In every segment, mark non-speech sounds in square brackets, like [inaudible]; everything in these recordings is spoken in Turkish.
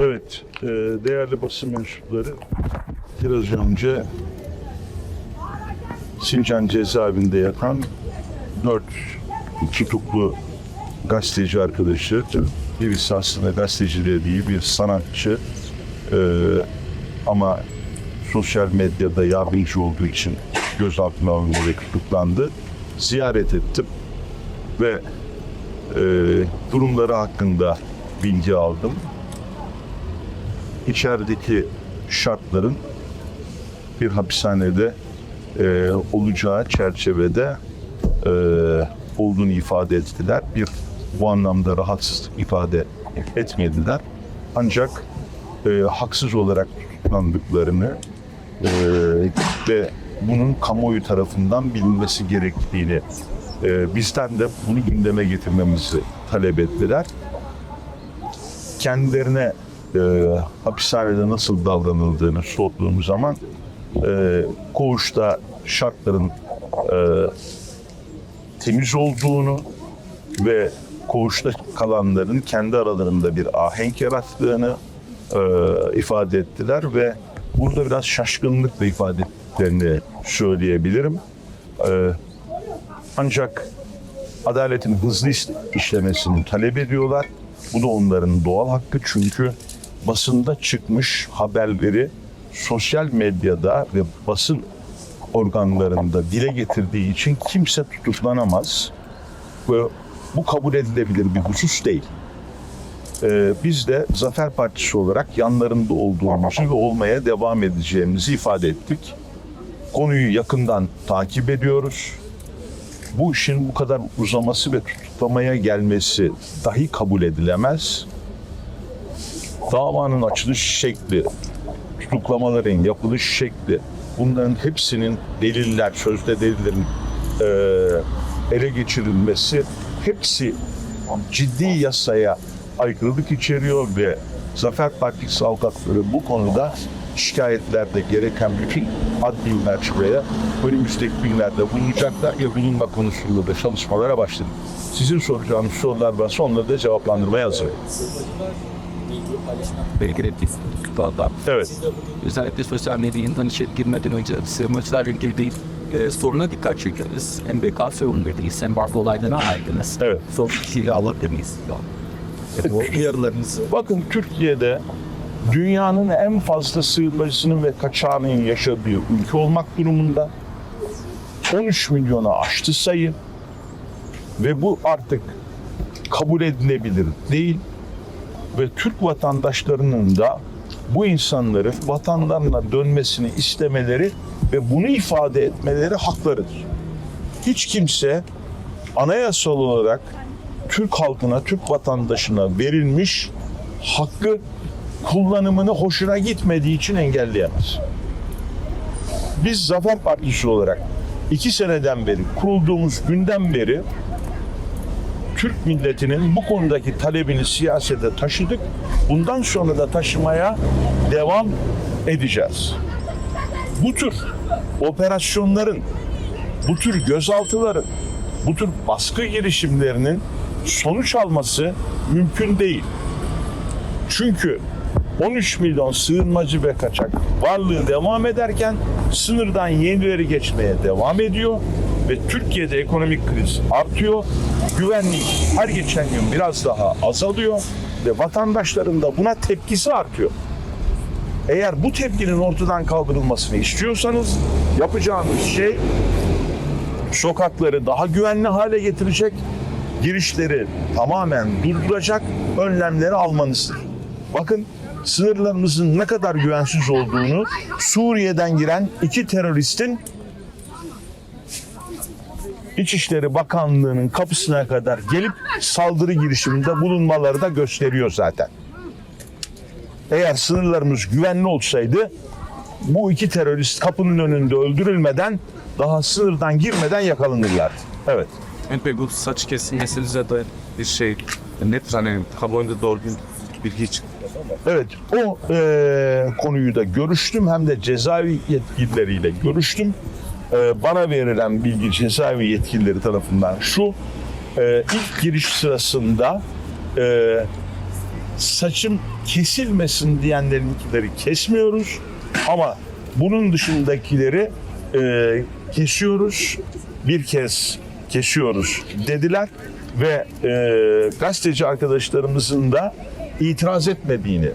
Evet, e, değerli basın mensupları biraz önce Sincan cezaevinde yatan dört tutuklu gazeteci arkadaşı, birisi aslında gazeteci de değil, bir sanatçı e, ama sosyal medyada yardımcı olduğu için gözaltına alındı ve tutuklandı. Ziyaret ettim ve e, durumları hakkında bilgi aldım içerideki şartların bir hapishanede e, olacağı çerçevede e, olduğunu ifade ettiler. Bir bu anlamda rahatsızlık ifade etmediler. Ancak e, haksız olarak tutuklandıklarını e, ve bunun kamuoyu tarafından bilinmesi gerektiğini e, bizden de bunu gündeme getirmemizi talep ettiler kendilerine e, hapishanede nasıl davranıldığını sorduğum zaman e, koğuşta şartların e, temiz olduğunu ve koğuşta kalanların kendi aralarında bir ahenk yarattığını e, ifade ettiler ve burada biraz şaşkınlıkla ifade ettiklerini söyleyebilirim. E, ancak adaletin hızlı iş- işlemesini talep ediyorlar. Bu da onların doğal hakkı çünkü basında çıkmış haberleri sosyal medyada ve basın organlarında dile getirdiği için kimse tutuklanamaz. Ve bu kabul edilebilir bir husus değil. Ee, biz de Zafer Partisi olarak yanlarında olduğumuzu ve olmaya devam edeceğimizi ifade ettik. Konuyu yakından takip ediyoruz bu işin bu kadar uzaması ve tutuklamaya gelmesi dahi kabul edilemez. Davanın açılış şekli, tutuklamaların yapılış şekli, bunların hepsinin deliller, sözde delillerin eee, ele geçirilmesi hepsi ciddi yasaya aykırılık içeriyor ve Zafer Partisi avukatları bu konuda şikayetlerde gereken bütün adli mercilere önümüzdeki günlerde bulunacaklar ve bulunma konusunda da çalışmalara başladık. Sizin soracağınız sorular varsa onları da cevaplandırmaya hazırım. Belki de tutuklandı. Evet. Özellikle sosyal medyadan işe girmeden önce sığınmacılarla ilgili değil, e, soruna dikkat çekiyoruz. Hem BK sorunlarıyız hem barko olaylarına aydınız. Evet. Son kişiyi alabilir miyiz? Bu [laughs] uyarılarınızı Bakın Türkiye'de dünyanın en fazla sığınmacısının ve kaçağının yaşadığı ülke olmak durumunda. 13 milyona aştı sayı ve bu artık kabul edilebilir değil ve Türk vatandaşlarının da bu insanların vatanlarına dönmesini istemeleri ve bunu ifade etmeleri haklarıdır. Hiç kimse anayasal olarak Türk halkına, Türk vatandaşına verilmiş hakkı kullanımını hoşuna gitmediği için engelleyemez. Biz Zafer Partisi olarak iki seneden beri, kurulduğumuz günden beri Türk milletinin bu konudaki talebini siyasete taşıdık. Bundan sonra da taşımaya devam edeceğiz. Bu tür operasyonların, bu tür gözaltıların, bu tür baskı girişimlerinin sonuç alması mümkün değil. Çünkü 13 milyon sığınmacı ve kaçak varlığı devam ederken sınırdan yenileri geçmeye devam ediyor ve Türkiye'de ekonomik kriz artıyor. Güvenlik her geçen gün biraz daha azalıyor ve vatandaşların da buna tepkisi artıyor. Eğer bu tepkinin ortadan kaldırılmasını istiyorsanız yapacağınız şey sokakları daha güvenli hale getirecek, girişleri tamamen durduracak önlemleri almanızdır. Bakın sınırlarımızın ne kadar güvensiz olduğunu Suriye'den giren iki teröristin İçişleri Bakanlığı'nın kapısına kadar gelip saldırı girişiminde bulunmaları da gösteriyor zaten. Eğer sınırlarımız güvenli olsaydı bu iki terörist kapının önünde öldürülmeden daha sınırdan girmeden yakalanırlardı. Evet. Peki bu saç kesilmesinize de bir şey net hani kamuoyunda doğru bir bilgi çıktı. Evet, o e, konuyu da görüştüm hem de cezaevi yetkilileriyle görüştüm. E, bana verilen bilgi cezaevi yetkilileri tarafından şu, e, ilk giriş sırasında e, saçım kesilmesin diyenlerinkileri kesmiyoruz ama bunun dışındakileri e, kesiyoruz. Bir kez kesiyoruz dediler ve e, gazeteci arkadaşlarımızın da itiraz etmediğini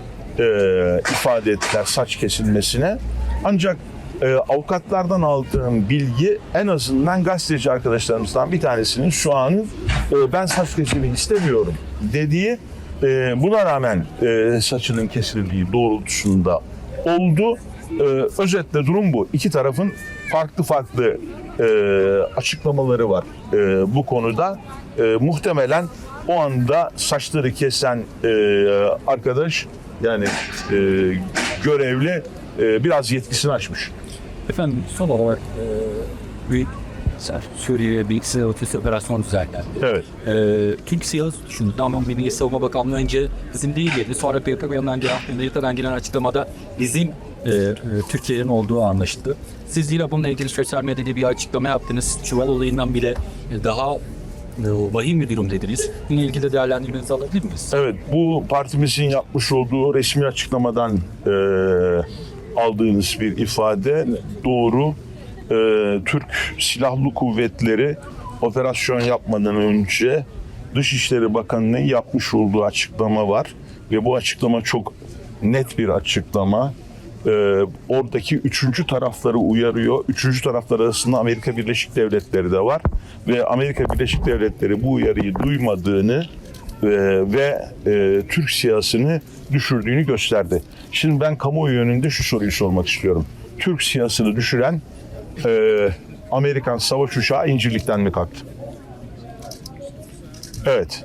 ifade ettiler saç kesilmesine. Ancak e, avukatlardan aldığım bilgi en azından gazeteci arkadaşlarımızdan bir tanesinin şu an e, ben saç kesimi istemiyorum dediği e, buna rağmen e, saçının kesildiği doğrultusunda oldu. E, özetle durum bu. İki tarafın farklı farklı e, açıklamaları var e, bu konuda. E, muhtemelen o anda saçları kesen e, arkadaş yani e, görevli e, biraz yetkisini aşmış. Efendim son olarak e, bir Suriye'ye bir silah ötesi operasyon düzenlendi. Evet. E, Türk siyasi düşündü ama Milli Savunma Bakanlığı önce bizim değil dedi. Sonra PKK'dan gelen, Amerika'dan gelen açıklamada bizim e, e, Türkiye'nin olduğu anlaşıldı. Siz yine bununla ilgili sosyal medyada bir açıklama yaptınız. Çuval olayından bile e, daha e, vahim bir durum dediniz. Bununla ilgili değerlendirmenizi alabilir miyiz? Evet, bu partimizin yapmış olduğu resmi açıklamadan e, aldığınız bir ifade doğru. E, Türk Silahlı Kuvvetleri operasyon yapmadan önce Dışişleri Bakanı'nın yapmış olduğu açıklama var ve bu açıklama çok net bir açıklama. E, oradaki üçüncü tarafları uyarıyor. Üçüncü taraflar arasında Amerika Birleşik Devletleri de var ve Amerika Birleşik Devletleri bu uyarıyı duymadığını ve e, Türk siyasını düşürdüğünü gösterdi. Şimdi ben kamuoyu yönünde şu soruyu sormak istiyorum. Türk siyasını düşüren e, Amerikan savaş uçağı İncirlik'ten mi kalktı? Evet.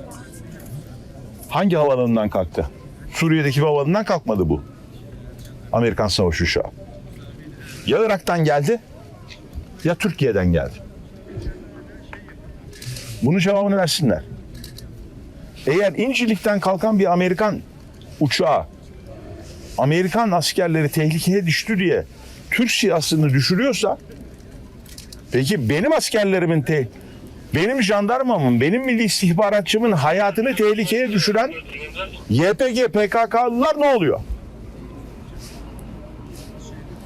Hangi havalanından kalktı? Suriye'deki havalanından kalkmadı bu. Amerikan savaş uçağı. Ya Irak'tan geldi ya Türkiye'den geldi. Bunun cevabını versinler. Eğer İncirlik'ten kalkan bir Amerikan uçağı Amerikan askerleri tehlikeye düştü diye Türk siyasını düşürüyorsa peki benim askerlerimin te benim jandarmamın, benim milli istihbaratçımın hayatını tehlikeye düşüren YPG, PKK'lılar ne oluyor?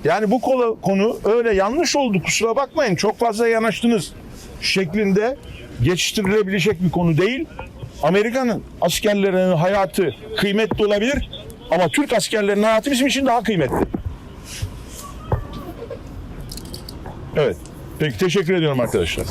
Yani bu konu, öyle yanlış oldu kusura bakmayın çok fazla yanaştınız şeklinde geçiştirilebilecek bir konu değil. Amerika'nın askerlerinin hayatı kıymetli olabilir ama Türk askerlerinin hayatı bizim için daha kıymetli. Evet. Peki teşekkür ediyorum arkadaşlar.